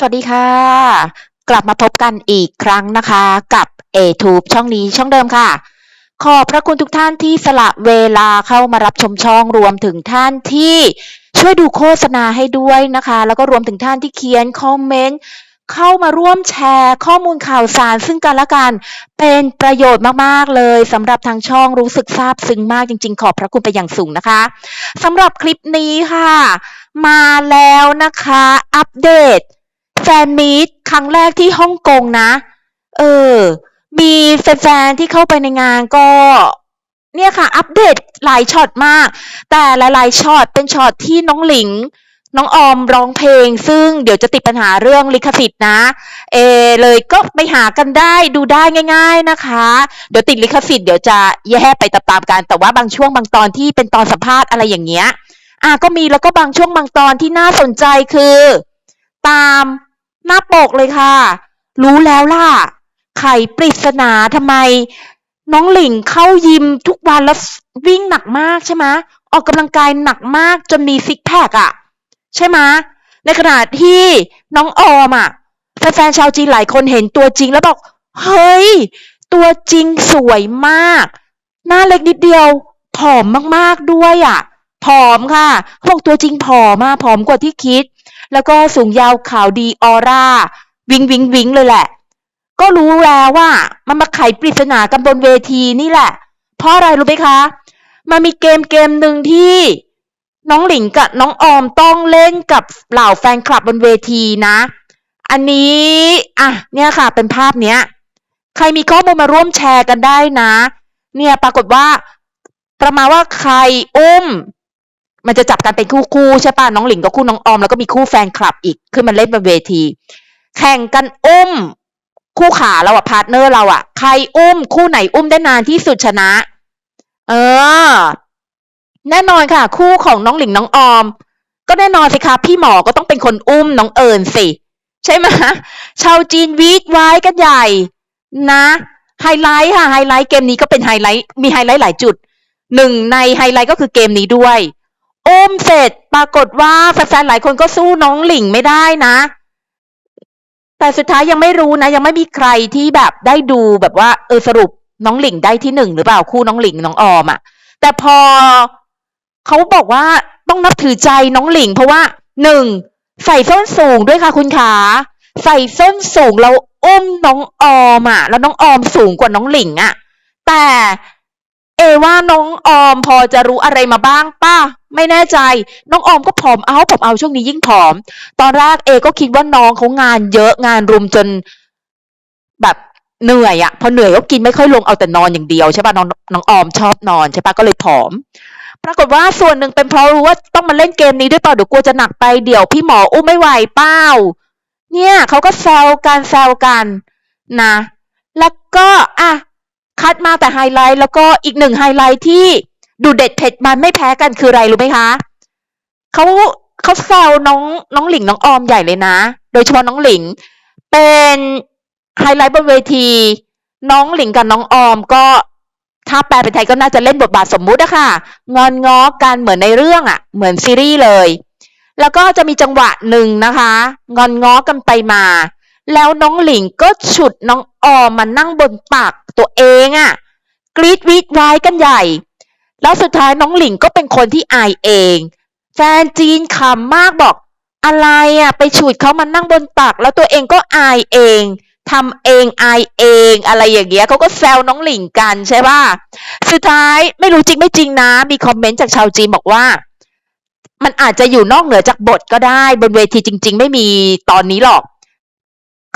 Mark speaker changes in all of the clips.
Speaker 1: สวัสดีค่ะ กลับมาพบกันอีกครั้งนะคะ กับ a t u b e ช่องนี้ช่องเดิมค่ะ ขอบพระคุณทุกท่านที่สละเวลาเข้ามารับชมช่องรวมถึงท่านที่ช่วยดูโฆษณาให้ด้วยนะคะ แล้วก็รวมถึงท่านที่เขียนคอมเมนต์เข้ามาร่วมแชร์ข้อมูลข่าวสารซึ่งกันและกัน เป็นประโยชน์มาก ๆ เลยสำหรับทางช่องรู้สึกซาบซึ้งมากจริง ๆ ขอบพระคุณไปอย่างสูงนะคะสำหรับคลิปนี้ค่ะ มาแล้วนะคะ อัปเดต แฟนมีตครั้งแรกที่ฮ่องกงนะ เออ มีแฟนๆที่เข้าไปในงานก็ เนี่ยค่ะ อัปเดตหลายช็อตมาก แต่หลายๆช็อตเป็นช็อตที่น้องหลิง น้องออมร้องเพลง ซึ่งเดี๋ยวจะติดปัญหาเรื่องลิขสิทธิ์นะ เออเลยก็ไปหากันได้ดูได้ง่าย ๆนะคะ เดี๋ยวติดลิขสิทธิ์เดี๋ยวจะแยกไปตามๆกัน แต่ว่าบางช่วงบางตอนที่เป็นตอนสัมภาษณ์อะไรอย่างเงี้ยอะก็มีแล้วก็บางช่วงบางตอนที่น่าสนใจคือ ตาม หน้าปกเลยค่ะ รู้แล้วล่ะ ไขปริศนาทำไม น้องหลิงเข้ายิมทุกวันแล้ววิ่งหนักมากใช่ไหมออกกำลังกายหนักมากจนมีซิกแพคอะใช่ไหมในขณะที่น้องออมอะแฟนๆชาวจีนหลายคนเห็นตัวจริงแล้วบอก เฮ้ย ตัวจริงสวยมาก หน้าเล็กนิดเดียว ผอมมากๆด้วยอะผอมค่ะเขาบอกตัวจริงผอมมากผอมกว่าที่คิด แล้วก็สูงยาวขาวดีออร่า วิงวิงวิงเลยแหละ ก็รู้แล้วว่ามันมาไขปริศนากันบนเวทีนี่แหละ เพราะอะไรรู้ไหมคะ มันมีเกมเกมหนึ่งที่น้องหลิงกับน้องออมต้องเล่นกับเหล่าแฟนคลับบนเวทีนะ อันนี้ อะ เนี่ยค่ะ เป็นภาพเนี้ย ใครมีข้อมูลมาร่วมแชร์กันได้นะ เนี่ยปรากฏว่า ประมาณว่าใครอุ้ม มันจะจับกันเป็นคู่คู่ๆใช่ป่ะน้องหลิงกับคู่น้องออมแล้วก็มีคู่แฟนคลับอีกขึ้นมาเล่นบนเวที แข่งกันอุ้ม คู่ขาเราอะพาร์ทเนอร์เราอะใครอุ้ม คู่ไหนอุ้มได้นานที่สุดชนะ เออ แน่นอนค่ะ คู่ของน้องหลิงน้องออม ก็แน่นอนสิคะพี่หมอก็ต้องเป็นคนอุ้มน้องเอิญสิ ใช่ไหมชาวจีนวีดไว้กันใหญ่ นะไฮไลท์ค่ะไฮไลท์เกมนี้ก็เป็นไฮไลท์มีไฮไลท์หลายจุดหนึ่งในไฮไลท์ก็คือเกมนี้ด้วย อุ้มเสร็จปรากฏว่าแฟนๆหลายคนก็สู้น้องหลิงไม่ได้นะ แต่สุดท้ายยังไม่รู้นะ ยังไม่มีใครที่แบบได้ดูแบบว่า เออสรุปน้องหลิงได้ที่หนึ่งหรือเปล่าคู่น้องหลิงน้องออมอะ่ะ แต่พอเขาบอกว่าต้องนับถือใจน้องหลิง เพราะว่าหนึ่งใส่ส้นสูงด้วยค่ะคุณขาใส่ส้นสูงแล้วอุ้มน้องออมอะ แล้วน้องออมสูงกว่าน้องหลิงอะ แต่ เอว่าน้องออมพอจะรู้อะไรมาบ้างป้าไม่แน่ใจ น้องออมก็ผอมเอาผอมเอาช่วงนี้ยิ่งผอม ตอนแรกเอก็คิดว่าน้องเขางานเยอะงานรุมจน แบบเหนื่อยอะพอเหนื่อยก็กินไม่ค่อยลงเอาแต่นอนอย่างเดียวใช่ป่ะน้องน้องออมชอบนอนใช่ป่ะก็เลยผอม ปรากฏว่าส่วนหนึ่งเป็นเพราะรู้ว่าต้องมาเล่นเกมนี้ด้วยเปล่าเดี๋ยวกลัวจะหนักไปเดี๋ยวพี่หมออุ้มไม่ไหวเป้าเนี่ยเขาก็แซวกันแซวกันนะ แล้วก็อะ คัดมาแต่ไฮไลท์แล้วก็อีกหนึ่งไฮไลท์ที่ดูเด็ดเผ็ดมันไม่แพ้กันคืออะไรรู้ไหมคะเขาเขาแซวน้องน้องหลิงน้องออมใหญ่เลยนะ โดยเฉพาะน้องหลิง เป็นไฮไลท์บนเวที น้องหลิงกับน้องออมก็ถ้าแปลเป็นไทยก็น่าจะเล่นบทบาทสมมุติอะค่ะ งอนง้อกันเหมือนในเรื่องอะเหมือนซีรีส์เลย แล้วก็จะมีจังหวะหนึ่งนะคะ งอนง้อกันไปมา แล้วน้องหลิงก็ฉุดน้องออมมานั่งบนตักตัวเองอะกรีดวีดไว้กันใหญ่ แล้วสุดท้ายน้องหลิงก็เป็นคนที่อายเอง แฟนจีนขำมากบอก อะไรอะไปฉุดเขามานั่งบนตัก แล้วตัวเองก็อายเองทำเองอายเองอะไรอย่างเงี้ยเขาก็แซวน้องหลิงกันใช่ป่ะสุดท้ายไม่รู้จริงไม่จริงนะ มีคอมเมนต์จากชาวจีนบอกว่า มันอาจจะอยู่นอกเหนือจากบทก็ได้ บนเวทีจริง ๆ ไม่มีตอนนี้หรอก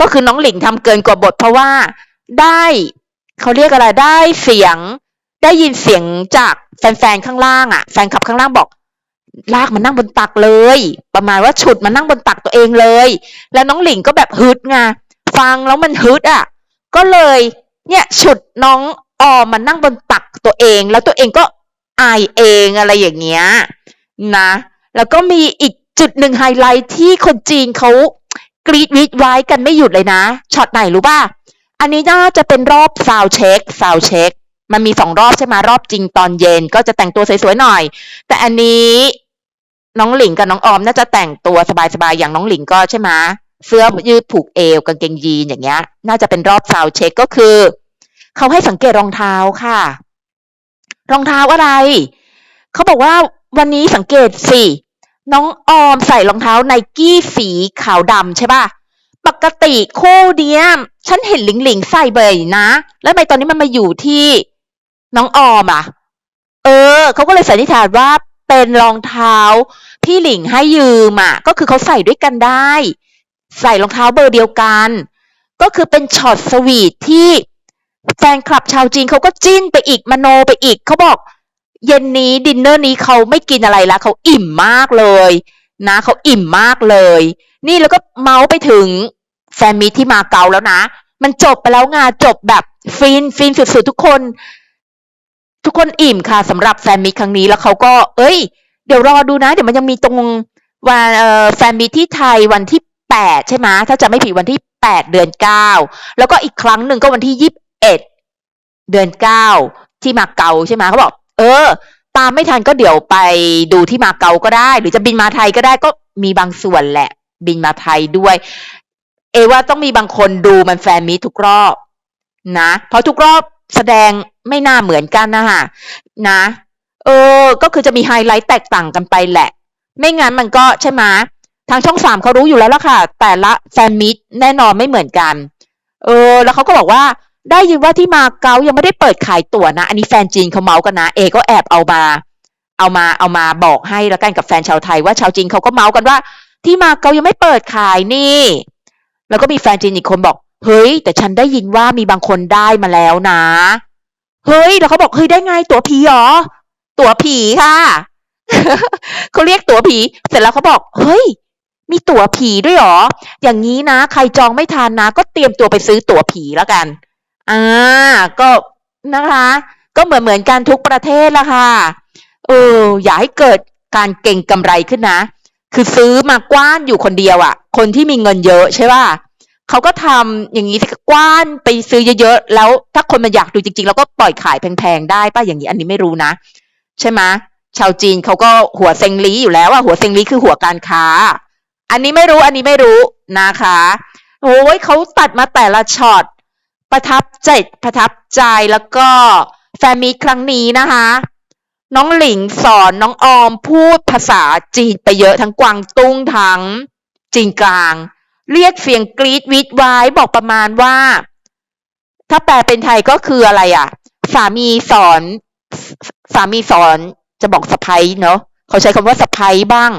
Speaker 1: ก็คือน้องหลิงทำเกินกว่าบทเพราะว่าได้เขาเรียกอะไรได้เสียง ได้ยินเสียงจากแฟนๆข้างล่างอะ แฟนคลับข้างล่างบอก ลากมานั่งบนตักเลย ประมาณว่าฉุดมานั่งบนตักตัวเองเลย แล้วน้องหลิงก็แบบฮึดไงฟังแล้วมันฮึดอะ ก็เลยเนี่ยฉุดน้องออมมานั่งบนตักตัวเอง แล้วตัวเองก็อายเองอะไรอย่างเงี้ยนะ แล้วก็มีอีกจุดหนึ่งไฮไลท์ที่คนจีนเขา กรีดวิดไว้กันไม่หยุดเลยนะช็อตไหนรู้ป่ะ อันนี้น่าจะเป็นรอบซาวเช็คซาวเช็คมันมีสองรอบใช่ไหมรอบจริงตอนเย็นก็จะแต่งตัวสวยๆหน่อย แต่อันนี้น้องหลิงกับน้องออมน่าจะแต่งตัวสบายๆอย่างน้องหลิงก็ใช่ไหมเสื้อยืดผูกเอวกางเกงยีนอย่างเงี้ย น่าจะเป็นรอบซาวเช็คก็คือเขาให้สังเกตรองเท้าค่ะ รองเท้าอะไร เขาบอกว่าวันนี้สังเกตสิ น้องออมใส่รองเท้าไนกี้สีขาวดำใช่ป่ะ ปกติคู่เนี้ย ฉันเห็นหลิงหลิงใส่บ่อยนะ แล้วทำไมตอนนี้มันมาอยู่ที่น้องออมอะ เออ เขาก็เลยสันนิษฐานว่าเป็นรองเท้าที่หลิงให้ยืมอะ ก็คือเขาใส่ด้วยกันได้ ใส่รองเท้าเบอร์เดียวกัน ก็คือเป็นช็อตสวีทที่แฟนคลับชาวจีนเขาก็จิ้นไปอีกมโนไปอีกเขาบอก เย็นนี้ดินเนอร์นี้เขาไม่กินอะไรแล้วเขาอิ่มมากเลยนะเขาอิ่มมากเลย นี่แล้วก็เมาส์ไปถึงแฟนมิตที่มาเกาแล้วนะ มันจบไปแล้วงานจบแบบฟินฟินสุดๆทุกคน ทุกคนอิ่มค่ะสำหรับแฟนมิตครั้งนี้แล้วเขาก็ เอ้ย เดี๋ยวรอดูนะ เดี๋ยวมันยังมีตรงวันแฟนมิตที่ไทยวันที่แปดใช่ไหมถ้าจะไม่ผิดวันที่แปดเดือนเก้าแล้วก็อีกครั้งหนึ่งก็วันที่ยี่สิบเอ็ดเดือนเก้าที่มาเกาใช่ไหมเขาบอก เออ ตามไม่ทันก็เดี๋ยวไปดูที่มาเกาก็ได้ หรือจะบินมาไทยก็ได้ก็มีบางส่วนแหละ บินมาไทยด้วย เอว่าต้องมีบางคนดูมันแฟนมีทุกรอบนะเพราะทุกรอบแสดงไม่น่าเหมือนกันนะคะนะ เออ ก็คือจะมีไฮไลท์แตกต่างกันไปแหละ ไม่งั้นมันก็ใช่ไหมทางช่องสามเขารู้อยู่แล้วล่ะค่ะ แต่ละแฟนมิตแน่นอนไม่เหมือนกัน เออ แล้วเขาก็บอกว่า ได้ยินว่าที่มาเก๊ายังไม่ได้เปิดขายตั๋วนะ อันนี้แฟนจีนเขาเมาส์กันนะ เอก็แอบเอามา เอามาเอามาบอกให้แล้วกันกับแฟนชาวไทยว่าชาวจีนเขาก็เมาส์กันว่า ที่มาเก๊ายังไม่เปิดขายนี่ แล้วก็มีแฟนจีนอีกคนบอก เฮ้ย แต่ฉันได้ยินว่ามีบางคนได้มาแล้วนะ เฮ้ย แล้วเขาบอกเฮ้ยได้ไงตั๋วผีหรอตั๋วผีค่ะเขาเรียกตั๋วผี เสร็จแล้วเขาบอก เฮ้ย มีตั๋วผีด้วยหรอ อย่างนี้นะ ใครจองไม่ทันนะ ก็เตรียมตัวไปซื้อตั๋วผีแล้วกัน อ่า ก็นะคะ ก็เหมือนเหมือนกันทุกประเทศละค่ะ เออ อย่าให้เกิดการเก่งกำไรขึ้นนะ คือซื้อมากว้านอยู่คนเดียวอะ่ะ คนที่มีเงินเยอะใช่ป่ะเขาก็ทำอย่างนี้กว้านไปซื้อเยอะๆ แล้วถ้าคนมันอยากดูจริงๆ แล้วก็ปล่อยขายแพงๆ ได้ป่ะ อย่างนี้อันนี้ไม่รู้นะ ใช่ไหมชาวจีนเขาก็หัวเซงลีอยู่แล้วอะหัวเซงลีคือหัวการค้า อันนี้ไม่รู้อันนี้ไม่รู้นะคะโอ้ยเขาตัดมาแต่ละช็อต ประทับใจประทับใจแล้วก็แฟนมีครั้งนี้นะคะ น้องหลิงสอนน้องออมพูดภาษาจีนไปเยอะทั้งกวางตุ้งทั้งจีนกลาง เรียกเสียงกรีดวิดไว้บอกประมาณว่า ถ้าแปลเป็นไทยก็คืออะไรอะ สามีสอนสามีสอนจะบอกสะพ้ยเนาะเขาใช้คำว่าสะพ้ยบ้าง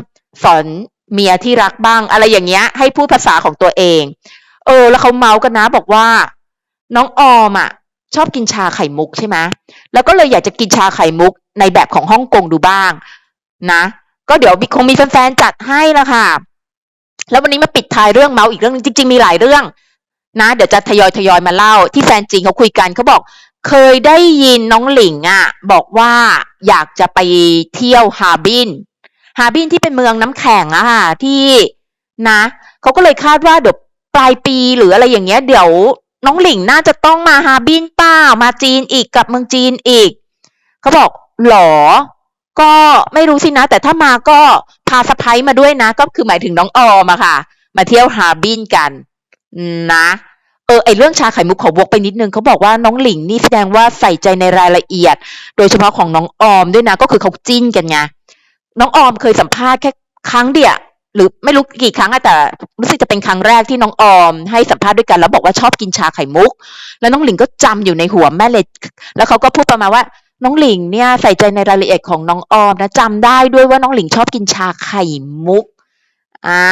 Speaker 1: สอนเมียที่รักบ้าง อะไรอย่างเงี้ย ให้พูดภาษาของตัวเอง เออ แล้วเขาเมาส์กันนะ บอกว่า น้องออมอะชอบกินชาไข่มุกใช่ไหมแล้วก็เลยอยากจะกินชาไข่มุกในแบบของฮ่องกงดูบ้าง นะ ก็เดี๋ยวคงมีแฟนๆจัดให้ละค่ะ แล้ววันนี้มาปิดท้ายเรื่องเมาส์อีกเรื่องนึงจริง ๆ มีหลายเรื่อง นะ เดี๋ยวจะทยอยทยอยมาเล่า ที่แฟนจริงเขาคุยกันเขาบอก เคยได้ยินน้องหลิงอะ บอกว่าอยากจะไปเที่ยวฮาบินฮาบินที่เป็นเมืองน้ำแข็งอะค่ะที่นะเขาก็เลยคาดว่าเดี๋ยวปลายปีหรืออะไรอย่างเงี้ย เดี๋ยว น้องหลิงน่าจะต้องมาฮาบินเปล่ามาจีนอีกกลับเมืองจีนอีก เขาบอกหรอ ก็ไม่รู้สินะ แต่ถ้ามาก็พาสะพ้ยมาด้วยนะ ก็คือหมายถึงน้องออมอะค่ะ มาเที่ยวฮาบินกัน นะเออไอเรื่องชาไข่มุกขอวกไปนิดนึงเขาบอกว่าน้องหลิงนี่แสดงว่าใส่ใจในรายละเอียด โดยเฉพาะของน้องออมด้วยนะ ก็คือเขาจิ้นกันไงน้องออมเคยสัมภาษณ์แค่ครั้งเดียว หรือไม่รู้กี่ครั้งอะแต่รู้สึกจะเป็นครั้งแรกที่น้องออม ให้สัมภาษณ์ด้วยกันแล้วบอกว่าชอบกินชาไข่มุก แล้วน้องหลิงก็จำอยู่ในหัวแม่เลย แล้วเขาก็พูดประมาณว่า น้องหลิงเนี่ยใส่ใจในรายละเอียดของน้องออมนะจำได้ด้วยว่าน้องหลิงชอบกินชาไข่มุกอ่า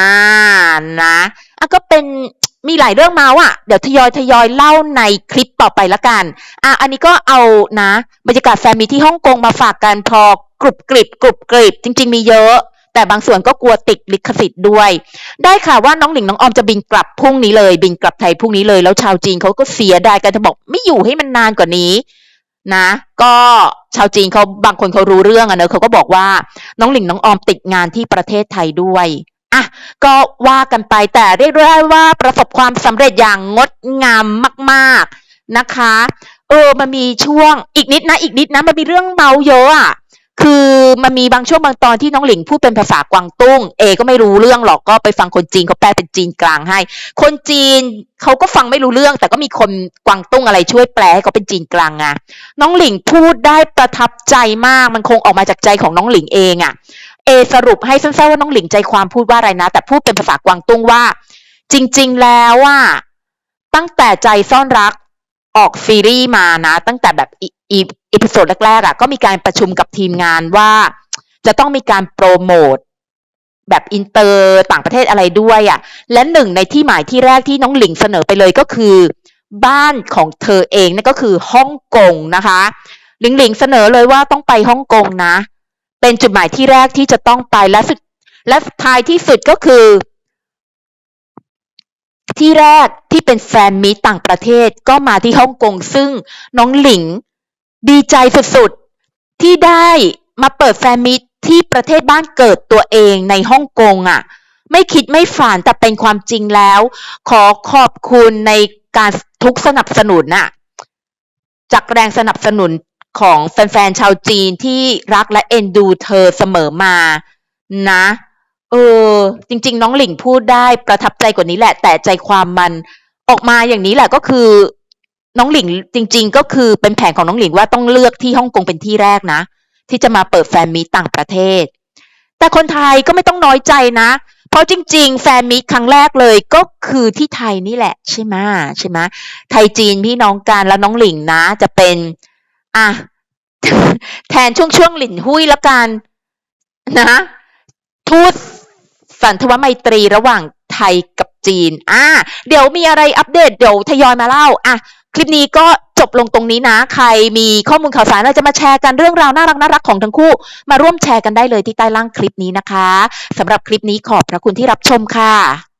Speaker 1: นะอะก็เป็นมีหลายเรื่องมาว่ะเดี๋ยวทยอยทยอยเล่าในคลิปต่อไปละกัน อะอันนี้ก็เอานะ บรรยากาศแฟนมี่ที่ฮ่องกงมาฝากกันพอกรุบกริบกรุบกริบจริง ๆ มีเยอะ แต่บางส่วนก็กลัวติดลิขสิทธิ์ด้วย ได้ค่ะว่าน้องหลิงน้องออมจะบินกลับพรุ่งนี้เลย บินกลับไทยพรุ่งนี้เลย แล้วชาวจีนเขาก็เสียดายกันจะบอกไม่อยู่ให้มันนานกว่านี้นะ ก็ชาวจีนเขาบางคนเขารู้เรื่องอะเนอะเขาก็บอกว่าน้องหลิงน้องออมติดงานที่ประเทศไทยด้วยอะก็ว่ากันไปแต่เรียกได้ว่าประสบความสำเร็จอย่างงดงามมาก ๆนะคะ เออมันมีช่วงอีกนิดนะ อีกนิดนะมันมีเรื่องเมาเยอะอะ คือมันมีบางช่วงบางตอนที่น้องหลิงพูดเป็นภาษากวางตุ้ง เอ ก็ไม่รู้เรื่องหรอกก็ไปฟังคนจีนเขาแปลเป็นจีนกลางให้ คนจีนเขาก็ฟังไม่รู้เรื่อง แต่ก็มีคนกวางตุ้งอะไรช่วยแปลให้เขาเป็นจีนกลางไงน้องหลิงพูดได้ประทับใจมากมันคงออกมาจากใจของน้องหลิงเองอะเอสรุปให้สั้นๆว่าน้องหลิงใจความพูดว่าอะไรนะ แต่พูดเป็นภาษากวางตุ้งว่า จริง ๆ แล้วว่าตั้งแต่ใจซ่อนรัก ออกซีรีส์มานะ ตั้งแต่แบบอีอีอีพิโซดแรกๆอะก็มีการประชุมกับทีมงานว่า จะต้องมีการโปรโมทแบบอินเตอร์ต่างประเทศอะไรด้วยอะ และหนึ่งในที่หมายที่แรกที่น้องหลิงเสนอไปเลยก็คือ บ้านของเธอเองนั่นก็คือฮ่องกงนะคะหลิงหลิงเสนอเลยว่าต้องไปฮ่องกงนะ เป็นจุดหมายที่แรกที่จะต้องไปและสุดและท้ายที่สุดก็คือ ที่แรกที่เป็นแฟนมีตต่างประเทศก็มาที่ฮ่องกงซึ่งน้องหลิง ดีใจสุดๆ ที่ได้มาเปิดแฟนมีตที่ประเทศบ้านเกิดตัวเองในฮ่องกงอะ ไม่คิดไม่ฝันแต่เป็นความจริงแล้ว ขอขอบคุณในการทุกสนับสนุนน่ะ จากแรงสนับสนุนของแฟนๆชาวจีนที่รักและเอ็นดูเธอเสมอมานะ เออ จริง ๆ น้องหลิงพูดได้ประทับใจกว่านี้แหละ แต่ใจความมันออกมาอย่างนี้แหละก็คือ น้องหลิงจริง ๆ ก็คือเป็นแผนของน้องหลิงว่าต้องเลือกที่ฮ่องกงเป็นที่แรกนะ ที่จะมาเปิดแฟนมีตต่างประเทศ แต่คนไทยก็ไม่ต้องน้อยใจนะ เพราะจริง ๆ แฟนมีตครั้งแรกเลยก็คือที่ไทยนี่แหละ ใช่ไหมใช่ไหมไทยจีนพี่น้องกันแล้วน้องหลิงนะ จะเป็นอะแทนช่วงช่วงหลินหุ้ยละกันนะทูต สันทวไมตรีระหว่างไทยกับจีน อ่า เดี๋ยวมีอะไรอัปเดตเดี๋ยวทยอยมาเล่า อะ คลิปนี้ก็จบลงตรงนี้นะ ใครมีข้อมูลข่าวสารอะไรจะมาแชร์กันเรื่องราวน่ารักน่ารักของทั้งคู่ มาร่วมแชร์กันได้เลยที่ใต้ล่างคลิปนี้นะคะสำหรับคลิปนี้ขอบพระคุณที่รับชมค่ะ